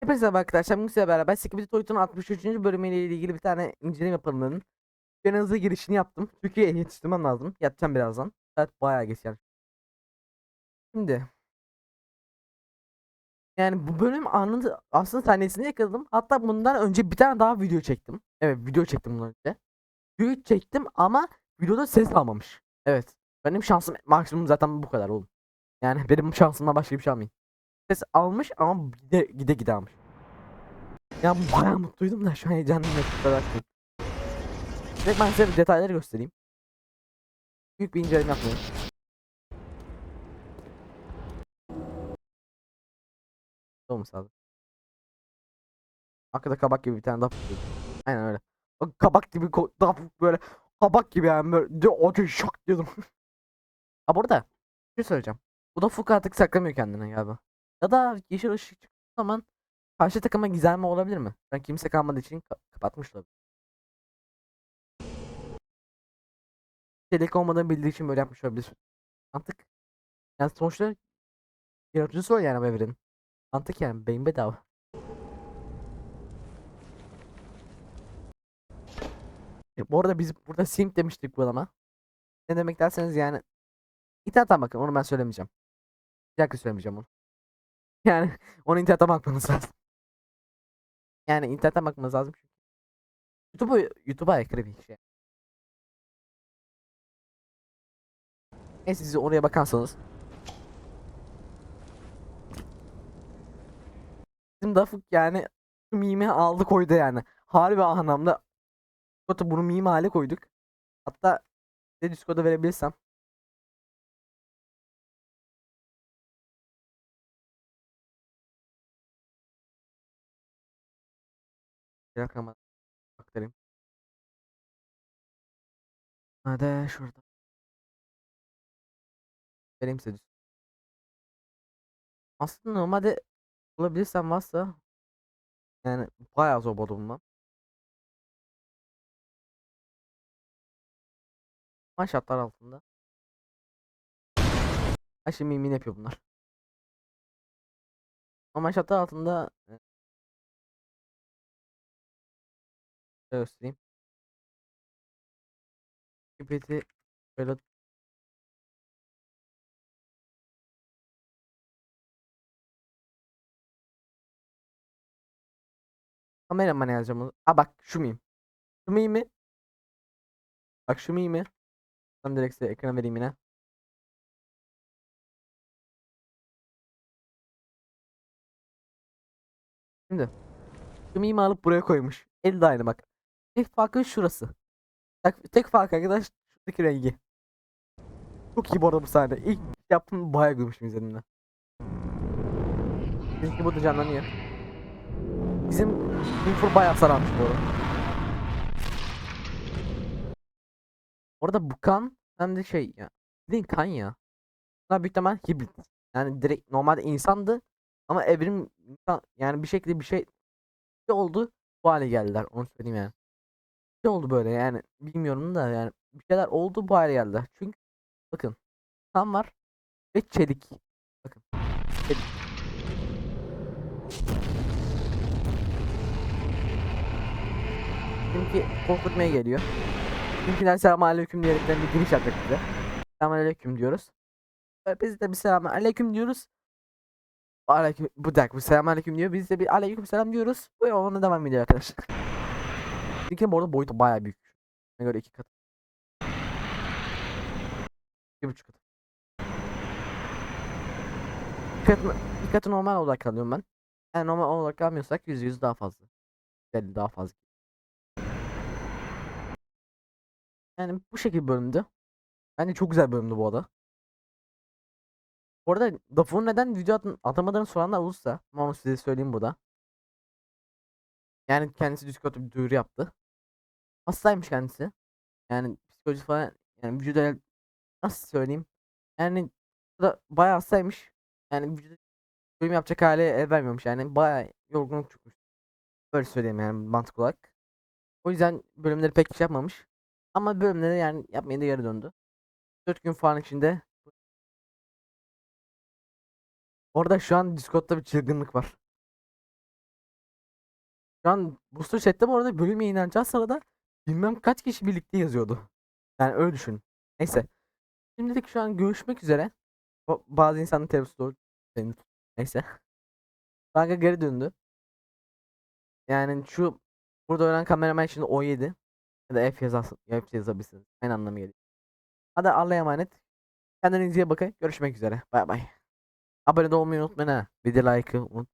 Hepinize merhaba arkadaşlar. Bugün sizlerle beraber Skibidi Toyot'un 63. bölümüyle ilgili bir tane inceleme yapalım dedim. Ben hızlı girişini yaptım. Çünkü yetiştirmem lazım. Yatacağım birazdan. Saat bayağı geç yani. Şimdi. Yani bu bölüm anında aslında sahnesini yakaladım. Hatta bundan önce bir tane daha video çektim. Evet video çektim bundan önce. Video çektim ama videoda ses almamış. Evet. Benim şansım maksimum zaten bu kadar oğlum. Yani benim şansımdan başka bir şey almayın. Ses almış ama gide gide gide almış. Ya bayağı mutluydum da şu an heyecanlıyım. Direkt ben size detayları göstereyim. Büyük bir inceleme yapmayayım. Olmuş abi. Arkada kabak gibi bir tane daha. Aynen öyle. O kabak gibi daha böyle kabak gibi yani böyle de o şok diyordum. ha burada bir şey söyleyeceğim. Bu da Fuka artık saklamıyor kendini galiba. Ya da yeşil ışık çıktığı zaman karşı takıma gizemli olabilir mi? Ben kimse kalmadığı için ka- kapatmış olabilir. Delik olmadığını bildiği için böyle yapmış olabilir. Mantık. Yani sonuçta yaratıcısı o yani bu evrenin. Mantık yani beyin bedava. E, bu arada biz burada simp demiştik bu adama. Ne demek derseniz yani İnternetten bakın onu ben söylemeyeceğim. Bir dakika söylemeyeceğim onu. Yani onu internetten bakmanız lazım. Yani internetten bakmanız lazım. YouTube'a YouTube'a aykırı bir şey. Neyse siz oraya bakarsanız. Bizim Dafuk yani mimi aldı koydu yani. Harbi anlamda Discord'a bunu mimi hale koyduk. Hatta size Discord'a verebilirsem. Dakika ama aktarayım. Hadi şurada. Vereyim size. Aslında normalde bulabilirsem varsa yani bayağı zor bulmam. Ama şartlar altında. Ha şimdi mimin yapıyor bunlar. Ama şartlar altında şöyle göstereyim. Pipeti böyle kameraman yazacağım. Aa bak şu miyim? Şu mimi. Bak şu mimi. Ben direkt size ekrana vereyim yine. Şimdi. Şu mimi alıp buraya koymuş. El de aynı bak. Tek farkı şurası. Tek, tek fark arkadaş şuradaki rengi. Çok iyi bu arada bu sahne. İlk yaptım bayağı gülmüştüm izlediğimde. Bizimki burada canlanıyor. Bizim info bayağı sararmış bu arada. Orada bu kan hem de şey ya. Bildiğin kan ya. Bunlar büyük ihtimal hibrit. Yani direkt normalde insandı. Ama evrim yani bir şekilde bir şey, bir şey oldu. Bu hale geldiler. Onu söyleyeyim yani. Şey oldu böyle yani. Bilmiyorum da yani. Bir şeyler oldu bu hale geldiler. Çünkü bakın. Kan var. Ve çelik. Bakın. Çelik. Bizimki korkutmaya geliyor. Bizimkiler selamun aleyküm diyerekten bir giriş yapacak bize. Selamun aleyküm diyoruz. Biz de bir selamun aleyküm diyoruz. Aleyküm, bu dakika bu selamun aleyküm diyor. Biz de bir aleyküm selam diyoruz. Ve ona devam ediyor arkadaşlar. Bizimkinin bu arada boyutu bayağı büyük. Ne göre iki kat. İki buçuk kat. Bir katı, bir katı normal olarak alıyorum ben. Yani normal olarak almıyorsak yüz yüz daha fazla. 50 daha fazla. Yani bu şekilde bölümdü. Bence çok güzel bölümdü bu arada. Bu arada Dafu'nun neden video atın, atamadığını soranlar olursa ama onu size söyleyeyim burada. Yani kendisi Discord'da bir duyuru yaptı. Hastaymış kendisi. Yani psikoloji falan yani vücuda nasıl söyleyeyim? Yani da bayağı hastaymış. Yani vücuda bölüm yapacak hale el vermiyormuş yani bayağı yorgunluk çökmüş. Öyle söyleyeyim yani mantık olarak. O yüzden bölümleri pek şey yapmamış. Ama bölümleri yani yapmaya da geri döndü. 4 gün falan içinde. Orada şu an Discord'da bir çılgınlık var. Şu an Booster Chat'te bu arada bölüm yayınlanacağı sırada bilmem kaç kişi birlikte yazıyordu. Yani öyle düşün. Neyse. Şimdilik şu an görüşmek üzere. Ba- Bazı insanın. Senin- Neyse. Kanka geri döndü. Yani şu burada ölen kameraman şimdi 17 ya da F yazasın, F yazabilirsiniz. Aynı anlamı geliyor. Hadi Allah'a emanet. Kendinize iyi bakın. Görüşmek üzere. Bay bay. Abone olmayı unutmayın ha. Bir de like'ı unut.